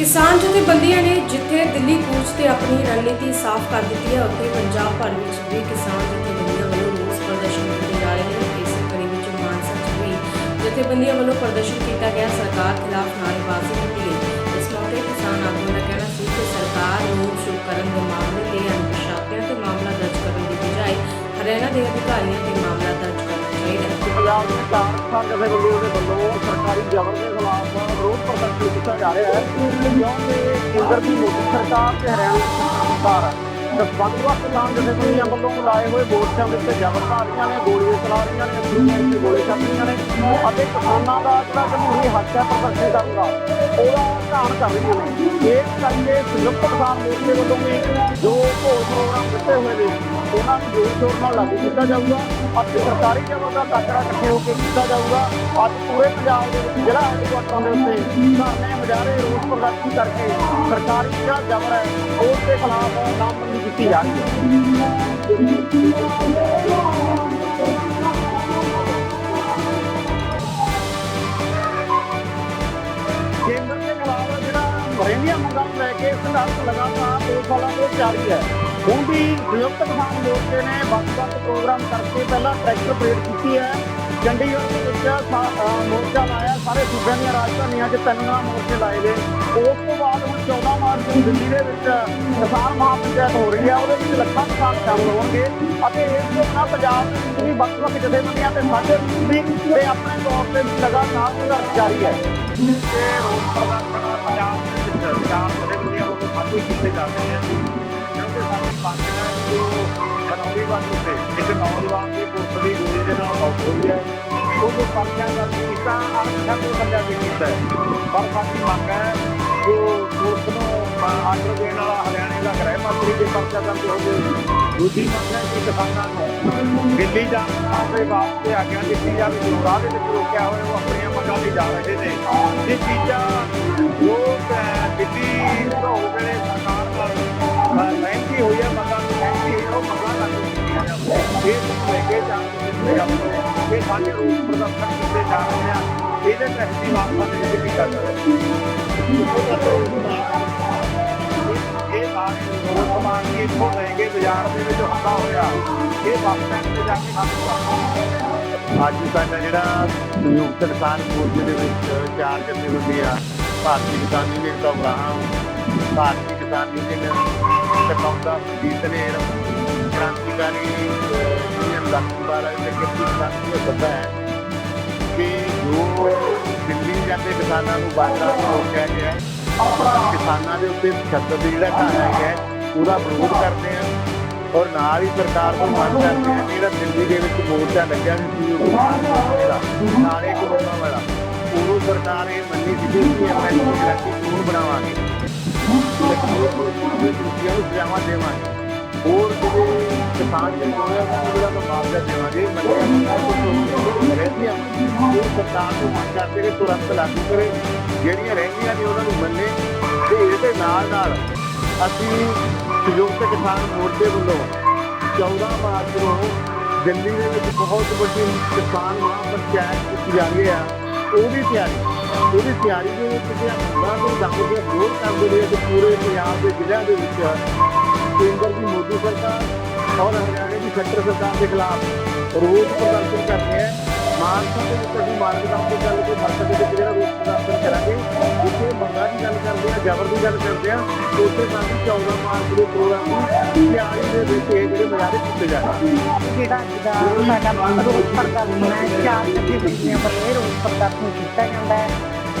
ਕਿਸਾਨ ਜਥੇਬੰਦੀਆਂ ਨੇ ਜਿੱਥੇ ਦਿੱਲੀ ਕੂਚ ਤੇ ਆਪਣੀ ਰਣਨੀਤੀ ਸਾਫ਼ ਕਰ ਦਿੱਤੀ ਹੈ, ਉੱਥੇ ਪੰਜਾਬ ਭਰ ਵਿੱਚ ਵੀ ਕਿਸਾਨ ਜਥੇਬੰਦੀਆਂ ਵੱਲੋਂ ਰੋਸ ਪ੍ਰਦਰਸ਼ਨ ਕੀਤੇ ਜਾ ਰਹੇ ਨੇ। ਇਸ ਕੜੀ ਵਿੱਚ ਮਾਨਸਾ 'ਚ ਵੀ ਜਥੇਬੰਦੀਆਂ ਵੱਲੋਂ ਪ੍ਰਦਰਸ਼ਨ ਕੀਤਾ ਗਿਆ। ਸਰਕਾਰ ਖਿਲਾਫ ਨਾਅਰੇਬਾਜ਼ੀ ਕੀਤੀ ਗਈ। ਇਸ ਮੌਕੇ ਕਿਸਾਨ ਆਗੂਆਂ ਦਾ ਕਹਿਣਾ ਸੀ ਕਿ ਸਰਕਾਰ ਨੂੰ ਸ਼ੁਰੂ ਕਰਨ ਦੇ ਮਾਮਲੇ ਤੇ ਅਨੁਸ਼ਾਸਿਆਂ ਤੇ ਮਾਮਲਾ ਦਰਜ ਕਰਨ ਦੀ ਬਜਾਏ ਹਰਿਆਣਾ ਦੇ ਅਧਿਕਾਰੀਆਂ ਤੇ ਮਾਮਲਾ ਦਰਜ ਕਰਨਾ ਚਾਹੀਦਾ ਪੰਜਾਬ ਦੇ ਕਿਸਾਨ ਜਥੇਬੰਦੀਆਂ ਦੇ ਵੱਲੋਂ ਸਰਕਾਰੀ ਜ਼ਬਰ ਦੇ ਖਿਲਾਫ ਵਿਰੋਧ ਪ੍ਰਦਰਸ਼ਨ ਕੀਤਾ ਜਾ ਰਿਹਾ ਹੈ। ਕਿਉਂਕਿ ਕੇਂਦਰ ਦੀ ਮੋਦੀ ਸਰਕਾਰ ਤੇ ਹਰਿਆਣਾ ਦੀ ਸਰਕਾਰ ਵੱਖ-ਵੱਖ ਕਿਸਾਨ ਜਥੇਬੰਦੀਆਂ ਵੱਲੋਂ ਬੁਲਾਏ ਹੋਏ ਮੋਰਚਿਆਂ ਦੇ ਉੱਤੇ ਜ਼ਬਰ ਪਾ ਰਹੀਆਂ ਨੇ, ਗੋਲੀਆਂ ਚਲਾ ਰਹੀਆਂ ਨੇ ਅਸਲੀਆਂ ਤੇ ਗੋਲੀ ਚੱਲ ਰਹੀਆਂ ਨੇ ਅਤੇ ਕਿਸਾਨਾਂ ਦਾ ਜਿਹੜਾ ਜਮਹੂਰੀ ਹੱਕ ਹੈ ਪ੍ਰਦਰਸ਼ਨ ਕਰਨ ਦਾ, ਉਹਦਾ ਧਿਆਨ ਕਰ ਰਹੀਆਂ ਨੇ। ਇਸ ਕਰਕੇ ਸੰਯੁਕਤ ਕਿਸਾਨ ਮੋਰਚੇ ਵੱਲੋਂ ਵੀ ਜੋ ਘੋਲ ਪ੍ਰੋਗਰਾਮ ਦਿੱਤੇ ਹੋਏ ਨੇ, ਉਹਨਾਂ ਨੂੰ ਜ਼ੋਰ ਸ਼ੋਰ ਨਾਲ ਲਾਗੂ ਕੀਤਾ ਜਾਊਗਾ ਅਤੇ ਸਰਕਾਰੀ ਜਬਰ ਦਾ ਟਾਕਰਾ ਇਕੱਠੇ ਹੋ ਕੇ ਕੀਤਾ ਜਾਊਗਾ। ਅੱਜ ਪੂਰੇ ਪੰਜਾਬ ਦੇ ਵਿੱਚ ਜ਼ਿਲ੍ਹਾ ਹੈਡਕੁਆਟਰਾਂ ਦੇ ਉੱਤੇ ਧਰਨੇ ਮੁਜ਼ਾਹਰੇ ਰੋਸ ਪ੍ਰਦਰਸ਼ਨ ਕਰਕੇ ਸਰਕਾਰੀ ਜਿਹੜਾ ਜਬਰ ਹੈ, ਉਸ ਦੇ ਖਿਲਾਫ ਨਾਮਬੰਦੀ ਕੀਤੀ ਜਾ ਰਹੀ ਹੈ। ਕੇਂਦਰ ਦੇ ਖਿਲਾਫ ਜਿਹੜਾ ਰਹਿੰਦੀਆਂ ਮੰਗਾਂ ਨੂੰ ਲੈ ਕੇ ਸੰਘਰਸ਼ ਲਗਾਤਾਰ ਦੋ ਸਾਲਾਂ ਤੋਂ ਜਾਰੀ ਹੈ। ਹੁਣ ਵੀ ਸੰਯੁਕਤ ਕਿਸਾਨ ਮੋਰਚੇ ਨੇ ਵੱਖ-ਵੱਖ ਪ੍ਰੋਗਰਾਮ ਕਰਕੇ ਪਹਿਲਾਂ ਟਰੈਕਟਰ ਪਰੇਡ ਕੀਤੀ ਹੈ। ਚੰਡੀਗੜ੍ਹ ਦੇ ਵਿੱਚ ਸਾ- ਅਹ ਮੋਰਚਾ ਲਾਇਆ, ਸਾਰੇ ਸੂਬਿਆਂ ਦੀਆਂ ਰਾਜਧਾਨੀਆਂ 'ਚ ਤਿੰਨ ਨਾਲ ਮੋਰਚੇ ਲਾਏ ਗਏ। ਉਸ ਤੋਂ ਬਾਅਦ ਹੁਣ 14 ਮਾਰਚ ਨੂੰ ਦਿੱਲੀ ਦੇ ਵਿੱਚ ਕਿਸਾਨ ਮਹਾਪੰਚਾਇਤ ਹੋ ਰਹੀ ਹੈ ਉਹਦੇ ਵਿੱਚ ਲੱਖਾਂ ਕਿਸਾਨ ਸ਼ਾਮਲ ਹੋਣਗੇ। ਅਤੇ ਇਸ ਤੋਂ ਬਿਨਾਂ ਪੰਜਾਬ ਵਿੱਚ ਵੀ ਵੱਖ-ਵੱਖ ਜਥੇਬੰਦੀਆਂ ਤੇ ਸਾਡੇ ਵੀ ਤੇ ਆਪਣੇ ਤੌਰ ਤੇ ਲਗਾਤਾਰ ਸੰਘਰਸ਼ ਜਾਰੀ ਹੈ। ਤੇ ਰੋਸ ਪ੍ਰਦਰਸ਼ਨ ਪੰਜਾਬ ਦੇ ਵਿੱਚ ਚਾਰ ਜਥੇਬੰਦੀਆਂ ਵੱਲੋਂ ਸਾਥੀ ਕੀਤੇ ਜਾਂਦੇ ਹਨ ਕਿਉਂਕਿ ਸਾਡੀ ਮੰਗ ਹੈ ਜੋ ਬਣਾਉਣੀ ਬੰਦ ਉੱਤੇ ਇੱਕ ਨੌਜਵਾਨ ਦੀ ਪੁਲਿਸ ਦੀ ਗੋਲੀ ਦੇ ਨਾਲ ਮੌਤ ਹੋਈ ਹੈ ਉਹ ਕੀਤਾ ਅਰਥਾਂ ਤੋਂ ਬੰਦਿਆਂ ਵੀ ਕੀਤਾ ਪਰ ਸਾਡੀ ਮੰਗ ਹੈ ਜੋ ਪੁਲਿਸ ਨੂੰ ਆਰਡਰ ਦੇਣ ਵਾਲਾ ਹਰਿਆਣੇ ਦਾ ਗ੍ਰਹਿ ਮੰਤਰੀ ਦੇ ਪਰਚਾ ਦਰਜ ਹੋ ਜਾਵੇ। ਦੂਜੀ ਮੰਗ ਹੈ ਕਿ ਕਿਸਾਨਾਂ ਨੂੰ ਦਿੱਲੀ ਜਾਣ ਦੇ ਵਾਸਤੇ ਆਗਿਆ ਦਿੱਤੀ ਜਾਵੇ ਜੋ ਰਾਹ ਦੇ ਵਿੱਚ ਰੋਕਿਆ ਹੋਇਆ, ਉਹ ਆਪਣੀਆਂ ਮੰਗਾਂ ਲਈ ਜਾ ਰਹੇ ਨੇ। ਇਹ ਚੀਜ਼ਾਂ ਜੋ ਦਿੱਲੀ ਤੋਂ ਜਿਹੜੇ ਸਰਕਾਰ ਨਾਲ ਮਹਿੰਗੀ ਹੋਈ ਹੈ ਮੰਗਾਂ ਆਪਣੇ ਇਹ ਸਾਡੇ ਰੂਪ ਪ੍ਰਦਰਸ਼ਨ ਕੀਤੇ ਜਾ ਰਹੇ ਆ ਇਹਦੇ ਤਹਿਤ ਹੀ ਵਾਪਸ ਦੇ ਵਿੱਚ ਕੀਤਾ ਜਾ ਰਿਹਾ ਇਹ ਸਾਰੇ ਰੋਡ ਸਮਾਨ ਕੀ ਇੱਥੋਂ ਲੈ ਕੇ ਬਾਜ਼ਾਰ ਦੇ ਵਿੱਚ ਹੁੰਦਾ ਹੋਇਆ ਇਹ ਬੱਸ ਸਟੈਂਡ ਤੇ ਜਾ ਕੇ ਖਤਮ ਅੱਜ ਸਾਡਾ ਜਿਹੜਾ ਸੰਯੁਕਤ ਕਿਸਾਨ ਮੋਰਚੇ ਦੇ ਵਿੱਚ ਚਾਰ ਜਥੇਬੰਦੀਆਂ ਭਾਰਤੀ ਕਿਸਾਨ ਯੂਨੀਅਨ ਦਾ ਉਗਰਾਹਮ ਭਾਰਤੀ ਕਿਸਾਨ ਯੂਨੀਅਨ ਟਕਾਉਂਦਾ ਜੀਤ ਨੇ ਕ੍ਰਾਂਤੀਕਾਰੀ ਯੂਨੀਅਨ ਦਾ ਬਾਰਾ ਦੇ ਕੇ ਕਿਸਾਨ ਪਤਾ ਹੈ। ਕਿ ਜੋ ਦਿੱਲੀ ਜਾਂਦੇ ਕਿਸਾਨਾਂ ਨੂੰ ਬਾਜ਼ਾਰਾਂ ਤੋਂ ਰੋਕਿਆ ਗਿਆ ਹੈ, ਕਿਸਾਨਾਂ ਦੇ ਉੱਤੇ ਤਸ਼ੱਦਦ ਜਿਹੜਾ ਢਾਇਆ ਗਿਆ ਹੈ, ਉਹਦਾ ਵਿਰੋਧ ਕਰਦੇ ਆ ਔਰ ਨਾਲ ਹੀ ਸਰਕਾਰ ਤੋਂ ਮੰਗ ਕਰਦੇ ਆ ਕਿ ਜਿਹੜਾ ਦਿੱਲੀ ਦੇ ਵਿੱਚ ਮੋਰਚਾ ਲੱਗਿਆ ਸੀ ਸੀ ਦਾ ਨਾਲੇ ਕੋਰੋਨਾ ਵਾਲਾ ਉਦੋਂ ਸਰਕਾਰ ਇਹ ਮੰਨੀ ਸੀ ਕਿ ਐਮਐਲਏ ਜਿਹੜਾ ਕਿ ਕਾਨੂੰਨ ਬਣਾਵਾਂਗੇ। ਦੂਜਿਆਂ ਨੂੰ ਸਜ਼ਾਵਾਂ ਦੇਵਾਂਗੇ। ਹੋਰ ਜਿਹੜੇ ਕਿਸਾਨ ਜਿਹੜੇ ਹੋਏ ਆ, ਉਹਨਾਂ ਨੂੰ ਜਿਹੜਾ ਮੁਆਵਜ਼ਾ ਦੇਵਾਂਗੇ। ਮੰਗਿਆ ਰਹਿੰਦੀਆਂ ਉਹ ਸਰਕਾਰ ਨੂੰ ਮੰਗ ਕਰਦੇ ਕਿ ਤੁਰੰਤ ਲਾਗੂ ਕਰੇ। ਜਿਹੜੀਆਂ ਰਹਿੰਦੀਆਂ ਨੇ, ਉਹਨਾਂ ਨੂੰ ਮੰਨੇ ਤੇ ਇਹਦੇ ਨਾਲ ਨਾਲ ਅਸੀਂ ਸੰਯੁਕਤ ਕਿਸਾਨ ਮੋਰਚੇ ਵੱਲੋਂ 14 ਮਾਰਚ ਨੂੰ ਦਿੱਲੀ ਦੇ ਵਿੱਚ ਬਹੁਤ ਵੱਡੀ ਕਿਸਾਨ ਮਹਾਪੰਚਾਇਤ ਕੀਤੀ ਜਾ ਰਹੀ ਆ। ਉਹਦੀ ਤਿਆਰੀ ਉਹਦੀ ਤਿਆਰੀ ਦੇ ਵਿੱਚ ਜਿਹੜਾ ਮੰਗਾਂ ਤੋਂ ਦੰਗ ਦੇ ਵਿਰੋਧ ਕਰਦੇ ਨੇ ਕਿ ਪੂਰੇ ਪੰਜਾਬ ਦੇ ਜ਼ਿਲ੍ਹਿਆਂ ਦੇ ਵਿੱਚ ਕੇਂਦਰ ਦੀ ਮੋਦੀ ਸਰਕਾਰ ਔਰ ਹਰਿਆਣੇ ਦੀ ਸੈਂਟਰ ਸਰਕਾਰ ਦੇ ਖਿਲਾਫ ਰੋਸ ਪ੍ਰਦਰਸ਼ਨ ਕਰ ਰਹੇ ਹੈ ਮਾਨਸਾ ਦੇ ਵਿੱਚ ਅਸੀਂ ਮਾਰਗਦਰਸ਼ਨ ਦੀ ਗੱਲ ਕੋਈ ਮਾਨਸਾ ਦੇ ਵਿੱਚ ਜਿਹੜਾ ਰੋਸ ਪ੍ਰਦਰਸ਼ਨ ਕਰਾਂਗੇ ਜਿੱਥੇ ਮੰਗਾਂ ਦੀ ਗੱਲ ਕਰਦੇ ਆ ਜ਼ਬਰ ਦੀ ਗੱਲ ਕਰਦੇ ਆ ਉਸੇ ਸਾਡੀ 14 ਮਾਰਚ ਦੇ ਪ੍ਰੋਗਰਾਮ ਦੀ ਤਿਆਰੀ ਦੇ ਵਿੱਚ ਇਹ ਜਿਹੜੇ ਮੁਜ਼ਾਹਰੇ ਕੀਤੇ ਜਾ ਰਹੇ ਜਿਹੜਾ ਅੱਜ ਦਾ ਸਾਡਾ ਰੋਸ ਪ੍ਰਦਰਸ਼ਨ ਹੈ, ਚਾਰ ਜਥੇਬੰਦੀਆਂ ਵੱਲੋਂ ਇਹ ਰੋਸ ਪ੍ਰਦਰਸ਼ਨ ਕੀਤਾ ਜਾਂਦਾ ਹੈ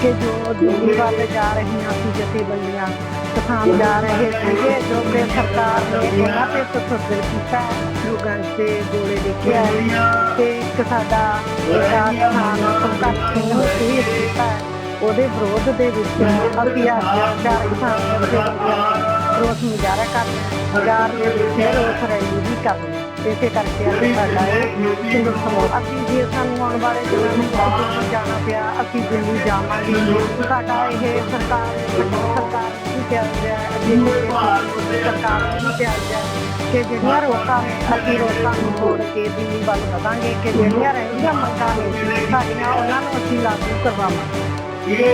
ਕਿ ਜੋ ਦਿੱਲੀ ਵੱਲ ਜਾ ਰਹੀਆਂ ਸੀ ਜਥੇਬੰਦੀਆਂ ਕਿਸਾਨ ਜਾ ਰਹੇ ਸੀਗੇ, ਜੋ ਕਿ ਸਰਕਾਰ ਨੇ ਉਹਨਾਂ ਤੇ ਤਸੱਦਦ ਕੀਤਾ, ਲੋਕਾਂ ਤੇ ਗੋਲੇ ਦੇਖਿਆ ਤੇ ਇੱਕ ਸਾਡਾ ਜਿਹੜਾ ਕਿਸਾਨ ਸੰਘਰਸ਼ ਸਿੰਘ ਨੂੰ ਸ਼ਹੀਦ ਕੀਤਾ। ਉਹਦੇ ਵਿਰੋਧ ਦੇ ਵਿੱਚ ਅਸੀਂ ਅੱਜ ਚਾਰ ਕਿਸਾਨ ਜਥੇਬੰਦੀਆਂ ਰੋਸ ਮੁਜ਼ਾਹਰਾ ਕਰਨਾ ਬਾਜ਼ਾਰ ਦੇ ਵਿੱਚ ਰੋਸ ਰੈਲੀ ਵੀ ਕਰਨੀ ਇਸੇ ਕਰਕੇ ਅਸੀਂ ਸਾਡਾ ਇਹ ਸਿੰਗਲ ਸਮੂਹ ਅਸੀਂ ਜੇ ਸਾਨੂੰ ਆਉਣ ਵਾਲੇ ਦਿਨਾਂ ਕਿਤੇ ਜਾਣਾ ਪਿਆ ਅਸੀਂ ਦਿੱਲੀ ਜਾਵਾਂਗੇ। ਸਾਡਾ ਇਹ ਸਰਕਾਰ ਸਰਕਾਰ ਨੂੰ ਕਿਹਾ ਗਿਆ ਅਜਿਹੇ ਸਰਕਾਰ ਨੂੰ ਕਿਹਾ ਗਿਆ ਕਿ ਜਿਹੜੀਆਂ ਰੋਕਾਂ ਨੇ ਅਸੀਂ ਰੋਕਾਂ ਨੂੰ ਤੋੜ ਕੇ ਦਿੱਲੀ ਵੱਲ ਵਧਾਂਗੇ ਕਿ ਜਿਹੜੀਆਂ ਰਹਿੰਦੀਆਂ ਮੰਗਾਂ ਨੇ ਸਾਡੀਆਂ ਉਹਨਾਂ ਨੂੰ ਅਸੀਂ ਲਾਗੂ ਕਰਵਾਵਾਂਗੇ।